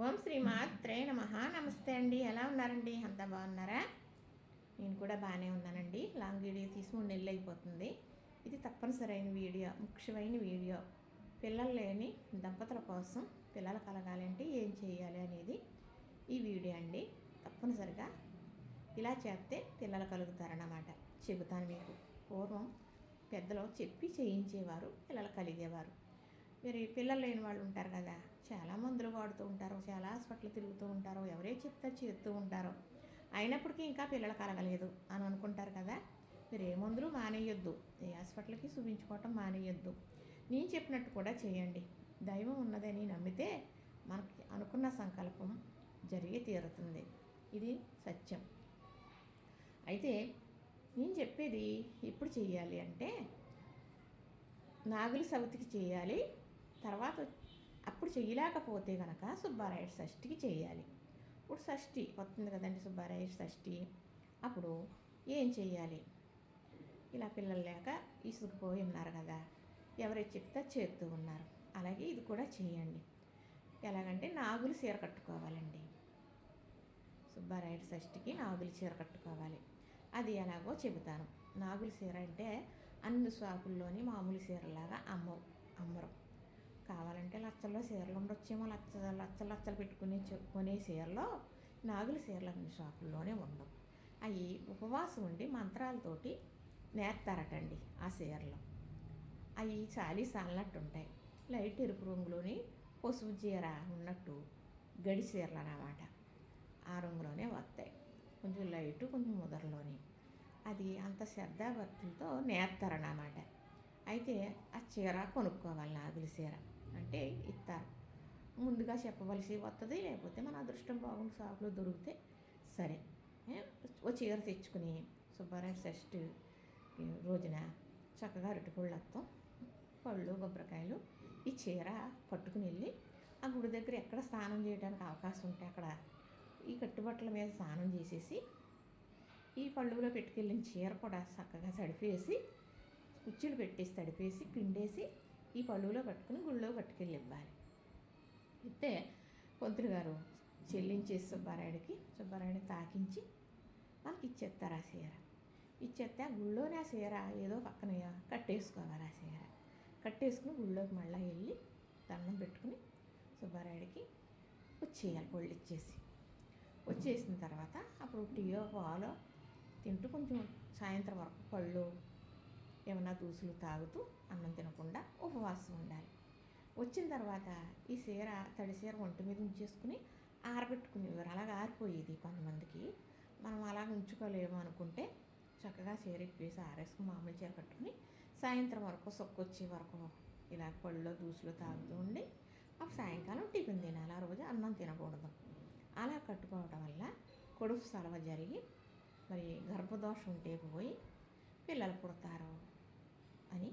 ఓం శ్రీ మాత్రే నమ. నమస్తే అండి. ఎలా ఉన్నారండి? అంతా బాగున్నారా? నేను కూడా బాగానే ఉన్నానండి. లాంగ్ వీడియో తీసి మూడు నెలలు అయిపోతుంది. ఇది తప్పనిసరైన వీడియో ముఖ్యమైన వీడియో. పిల్లలు లేని దంపతుల కోసం పిల్లలు కలగాలంటే ఏం చేయాలి అనేది ఈ వీడియో అండి. తప్పనిసరిగా ఇలా చేస్తే పిల్లలు కలుగుతారన్నమాట. చెబుతాను మీకు. పూర్వం పెద్దలు చెప్పి చేయించేవారు పిల్లలు కలిగేవారు. మరి పిల్లలు లేని వాళ్ళు ఉంటారు కదా చాలా మందులు వాడుతూ ఉంటారు చాలా హాస్పిటల్ తిరుగుతూ ఉంటారు ఎవరే చెప్తే చేస్తూ ఉంటారు. అయినప్పటికీ ఇంకా పిల్లలు కలగలేదు అని అనుకుంటారు కదా మీరు ఏ మందులు మానేయొద్దు. ఏ హాస్పిటల్కి చూపించుకోవటం మానేయొద్దు. నేను చెప్పినట్టు కూడా చేయండి. దైవం ఉన్నదని నమ్మితే మనకి అనుకున్న సంకల్పం జరిగి తీరుతుంది. ఇది సత్యం. అయితే నేను చెప్పేది ఎప్పుడు చేయాలి అంటే నాగుల సవితికి చేయాలి తర్వాత అప్పుడు చేయలేకపోతే కనుక సుబ్బారాయుడు షష్ఠికి చేయాలి. ఇప్పుడు షష్ఠి వస్తుంది కదండి సుబ్బారాయుడు షష్ఠి. అప్పుడు ఏం చేయాలి? ఇలా పిల్లలు లేక ఇసుకుపోయి ఉన్నారు కదా ఎవరైతే చెప్తే చేస్తూ ఉన్నారు. అలాగే ఇది కూడా చేయండి. ఎలాగంటే నాగులు చీర కట్టుకోవాలండి. సుబ్బారాయుడు షష్ఠికి నాగులు చీర కట్టుకోవాలి. అది ఎలాగో చెబుతాను. నాగుల చీర అంటే అన్ని షాపుల్లోని మామూలు చీరలాగా అమ్మ అమ్మరు. అంటే లచ్చల్లో చీరలు ఉండొచ్చేమో లచ్చ లచ్చ లచ్చలు పెట్టుకునే కొనే చీరలో నాగుల చీరలు అన్ని షాపుల్లోనే ఉండవు. అవి ఉపవాసం ఉండి మంత్రాలతోటి నేర్తారటండి ఆ చీరలు. అవి చాలీ సాలినట్టు ఉంటాయి లైట్ ఎరుపు రంగులోని పసుపు చీర ఉన్నట్టు గడి చీరలు అన్నమాట ఆ రంగులోనే వస్తాయి కొంచెం లైటు కొంచెం ముదరలోని. అది అంత శ్రద్ధాభక్తులతో నేర్తారన్నమాట అయితే ఆ చీర కొనుక్కోవాలి నాగుల చీర. అంటే ఇస్తారు. ముందుగా చెప్పవలసి వస్తుంది లేకపోతే మన అదృష్టం బాగుండి షాపులో దొరికితే సరే. ఓ చీర తెచ్చుకుని సుబ్బారాయుడు షష్ఠి రోజున చక్కగా అరటిపళ్ళు అత్తం. పళ్ళు కొబ్బరికాయలు ఈ చీర పట్టుకుని వెళ్ళి ఆ గుడి దగ్గర ఎక్కడ స్నానం చేయడానికి అవకాశం ఉంటే అక్కడ ఈ కట్టుబట్టల మీద స్నానం చేసేసి ఈ పళ్ళులో పెట్టుకెళ్ళిన చీర కూడా చక్కగా తడిపేసి కుర్చీలు పెట్టేసి తడిపేసి పిండేసి ఈ పళ్ళులో పట్టుకుని గుళ్ళో పట్టుకెళ్ళి ఇవ్వాలి ఇస్తే పొంతులు గారు చెల్లించేసి సుబ్బారాయుడికి సుబ్బారాయుడిని తాకించి మనకి ఇచ్చేస్తారు ఆ చీర ఇచ్చేస్తే ఆ గుళ్ళోనే ఆ చీర ఏదో పక్కన కట్టేసుకోవాలి ఆ చీర కట్టేసుకుని గుళ్ళోకి మళ్ళీ వెళ్ళి దండం పెట్టుకుని సుబ్బారాయుడికి వచ్చేయాలి పళ్ళు ఇచ్చేసి. వచ్చేసిన తర్వాత అప్పుడు టీయో పాలో తింటూ కొంచెం సాయంత్రం వరకు పళ్ళు ఏమైనా దూసులు తాగుతూ అన్నం తినకుండా ఉపవాసం ఉండాలి. వచ్చిన తర్వాత ఈ సీర తడి సీర ఒంటి మీద ఉంచేసుకుని ఆరబెట్టుకునేవారు. అలాగ ఆరిపోయేది కొంతమందికి. మనం అలాగ ఉంచుకోలేము అనుకుంటే చక్కగా చీర ఇప్పేసి ఆరేసుకుని మామూలు చీర కట్టుకుని సాయంత్రం వరకు సొక్కొచ్చే వరకు ఇలా పళ్ళలో దూసులు తాగుతూ ఉండి అప్పుడు సాయంకాలం టిఫిన్ తినాలి. ఆ రోజు అన్నం తినకూడదు. అలా కట్టుకోవడం వల్ల కొడుకు సలవ జరిగి మరి గర్భదోషం ఉంటే పోయి పిల్లలు పుడతారు. అని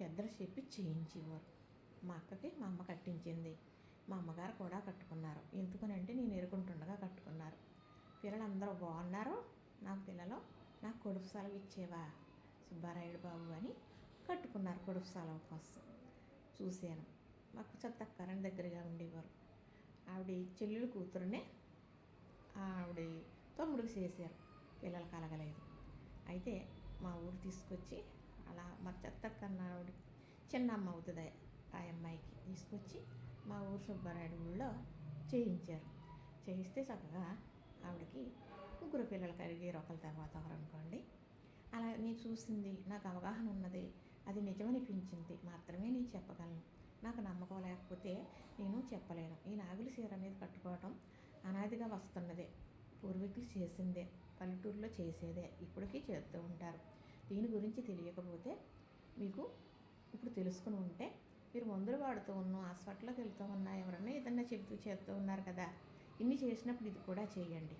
పెద్దలు చెప్పి చేయించేవారు. మా అక్కకి మా అమ్మ కట్టించింది. మా అమ్మగారు కూడా కట్టుకున్నారు. ఎందుకనంటే నేను ఎరుకుంటుండగా కట్టుకున్నారు. పిల్లలందరూ బాగున్నారు. నాకు పిల్లలు నాకు కొడుకు సెలవు ఇచ్చేవా సుబ్బారాయుడు బాబు అని కట్టుకున్నారు కొడుకు సెలవు కోసం. చూశాను. మాకు చెత్తక్కరని దగ్గరగా ఉండేవారు. ఆవిడ చెల్లెలు కూతురునే ఆవిడ తమ్ముడికి చేశారు. పిల్లలు కలగలేదు. అయితే మా ఊరు తీసుకొచ్చి అలా మా చెత్తక్కన్న ఆవిడ చిన్న అమ్మ అవుతుంది ఆ అమ్మాయికి తీసుకొచ్చి మా ఊరు సుబ్బారాయుడు ఊళ్ళో చేయించారు. చేయిస్తే చక్కగా ఆవిడకి ముగ్గురు పిల్లలు కలిగి ఒకరి తర్వాత ఒకరు అనుకోండి. అలా నేను చూసింది నాకు అవగాహన ఉన్నది అది నిజమనిపించింది మాత్రమే నేను చెప్పగలను. నాకు నమ్మకం లేకపోతే నేను చెప్పలేను. ఈ నాగుల చీర అనేది కట్టుకోవడం అనాదిగా వస్తున్నదే. పూర్వీకులు చేసిందే పల్లెటూరులో చేసేదే ఇప్పటికీ చేస్తూ ఉంటారు. దీని గురించి తెలియకపోతే మీకు ఇప్పుడు తెలుసుకుని ఉంటే మీరు మందులు వాడుతూ ఉన్న హాస్పిటల్కి వెళ్తూ ఉన్నా ఎవరన్నా ఏదన్నా చెబుతూ చేస్తూ ఉన్నారు కదా ఇన్ని చేసినప్పుడు ఇది కూడా చేయండి.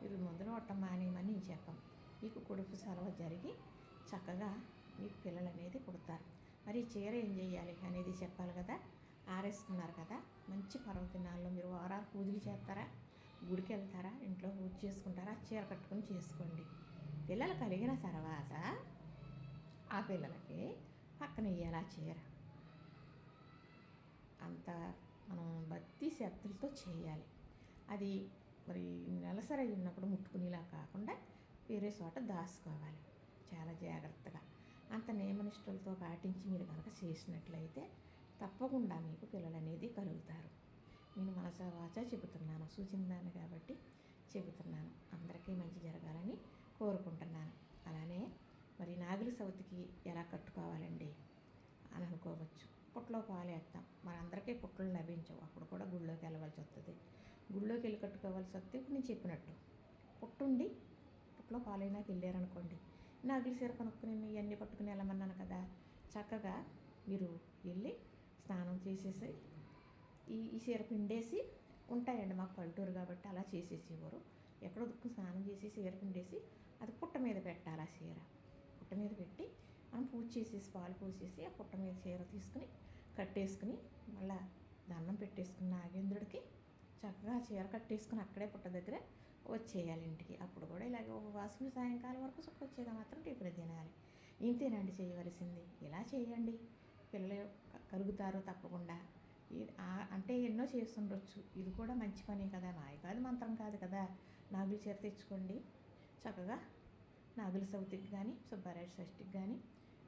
మీరు మందులు వాడటం మానేయమని నేను చెప్పం మీకు కొడుకు సెలవు జరిగి చక్కగా మీకు పిల్లలు అనేది పుడతారు. మరి చీర ఏం చేయాలి అనేది చెప్పాలి కదా ఆరేస్తున్నారు కదా మంచి పర్వదినాల్లో మీరు వారాలు పూజలు చేస్తారా? గుడికి వెళ్తారా? ఇంట్లో పూజ చేసుకుంటారా? చీర కట్టుకొని చేసుకోండి. పిల్లలు కలిగిన తర్వాత ఆ పిల్లలకి పక్కన ఇయ్యేలా చీర. అంత మనం భక్తి శక్తులతో చేయాలి. అది మరి నెలసరి ఉన్నప్పుడు ముట్టుకునేలా కాకుండా వేరే చోట దాచుకోవాలి. చాలా జాగ్రత్తగా. అంత నియమనిష్టలతో పాటించి మీరు కనుక చేసినట్లయితే తప్పకుండా మీకు పిల్లలు అనేది కలుగుతారు. నేను మనస వాచ చెబుతున్నాను. సూచిందాన్ని కాబట్టి చెబుతున్నాను. అందరికీ మంచి జరగాలని కోరుకుంటున్నాను. అలానే మరి నాగుల సౌతికి ఎలా కట్టుకోవాలండి అని అనుకోవచ్చు. పుట్టలో పాలు వేస్తాం మరి అందరికీ పుట్టలు లభించవు. అప్పుడు కూడా గుళ్ళోకి వెళ్ళవలసి వస్తుంది. గుళ్ళోకి వెళ్ళి కట్టుకోవాల్సి వస్తే ఇప్పుడు నేను చెప్పినట్టు పుట్టుండి పుట్టలో పాలైనాకి వెళ్ళారనుకోండి నాగుల సీర కొనుక్కుని ఇవన్నీ పట్టుకుని వెళ్ళమన్నాను కదా చక్కగా మీరు వెళ్ళి స్నానం చేసేసి ఈ ఈ చీర పిండేసి ఉంటాయండి మాకు పల్లెటూరు కాబట్టి అలా చేసేసేవారు. ఎక్కడో దుక్కు స్నానం చేసి చీర పిండేసి అది పుట్ట మీద పెట్టాలి ఆ చీర. పుట్ట మీద పెట్టి మనం పూజ చేసేసి పాలు పోసేసి ఆ పుట్ట మీద చీర తీసుకుని కట్టేసుకుని మళ్ళా దండం పెట్టేసుకుని నాగేంద్రుడికి చక్కగా చీర కట్టేసుకుని అక్కడే పుట్ట దగ్గర వచ్చేయాలి ఇంటికి. అప్పుడు కూడా ఇలాగ ఉపవాసం సాయంకాలం వరకు సుఖ వచ్చేగా మాత్రం టిఫిన్ తినాలి. ఇంతేనండి చేయవలసింది. ఇలా చేయండి. పిల్లలు కరుగుతారు తప్పకుండా. అంటే ఎన్నో చేస్తుండొచ్చు. ఇది కూడా మంచి పనే కదా. మాయ కాదు మంత్రం కాదు కదా. నాగుల చీర తెచ్చుకోండి. చక్కగా నాగుల సౌతికి కానీ సుబ్బారాయ షష్ఠికి కానీ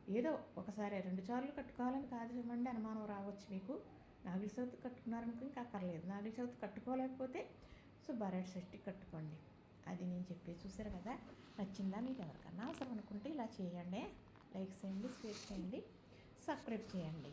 ఏదో ఒకసారి రెండు సార్లు కట్టుకోవాలని కాదు చూడండి అనుమానం రావచ్చు మీకు. నాగుల చవితి కట్టుకున్నారనుకో ఇంకా అక్కర్లేదు. నాగుల చవితి కట్టుకోలేకపోతే సుబ్బారాయుడు షష్ఠికి కట్టుకోండి. అది నేను చెప్పేది చూసారు కదా? నచ్చిందా మీకు ఎవరికన్నా అవసరం అనుకుంటే ఇలా చేయండి. లైక్ చేయండి షేర్ చేయండి సబ్స్క్రైబ్ చేయండి.